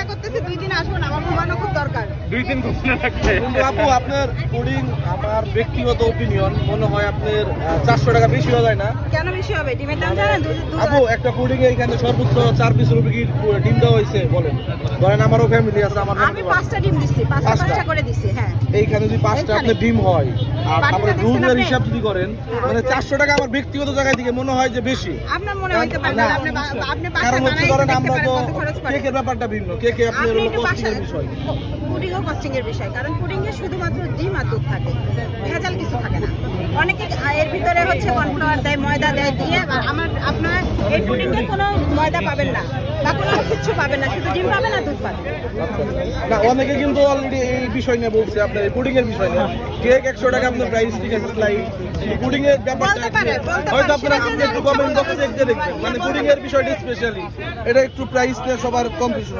চিন্তা করতেছি দুই দিন আসব না আমার ঘুমানো খুব দরকার। দুই দিন ঘুমনে কিন্তু আপু আপনার আমার ব্যক্তিগত ওপিনিয়ন মনে হয় আপনার চারশো টাকা বেশি হয়ে যায় না? কেন বেশি হবে? ডিমের দাম জানেন আপু একটা এখানে সর্বোচ্চ চার পিস রুপি কি ডিম দেওয়া হয়েছে? বলেন। ধরেন আমারও ফ্যামিলি আছে আমার আমি ডিম পাঁচটা পাঁচটা? পাঁচটা করে দিচ্ছি হ্যাঁ। এইখানে যদি পাঁচটা আপনার ডিম হয় আর আপনার রুমের হিসাব যদি করেন মানে চারশো টাকা আমার ব্যক্তিগত জায়গা থেকে মনে হয় যে বেশি। আপনার মনে হইতে পারে না, আপনি আপনি বানাই আমরা তো। কেকের ব্যাপারটা ভিন্ন। আপনার হলো কস্টিং বাসায় বিষয়। কস্টিং এর বিষয় কারণ পুডিং এ শুধুমাত্র ডিম আর দুধ থাকে ভেজাল কিছু থাকে না। অনেকে এর ভিতরে হচ্ছে কর্নফ্লাওয়ার দেয় ময়দা দেয় দিয়ে আর আমার আপনার এই পুডিং এ কোনো ময়দা পাবেন না বা কোনো কিছু পাবেন না শুধু ডিম পাবেন আর দুধ পাবেন। না অনেকে কিন্তু অলরেডি এই বিষয় নিয়ে বলছে আপনার পুডিং এর বিষয় নিয়ে। কেক একশো টাকা আপনার প্রাইস ঠিক আছে স্লাইড পুডিং এর ব্যাপারটা হয়তো আপনারা আপনি একটু কমেন্ট বক্সে দেখতে দেখবেন। মানে পুডিং এর বিষয়টা স্পেশালি এটা একটু প্রাইস নিয়ে সবার কনফিউশন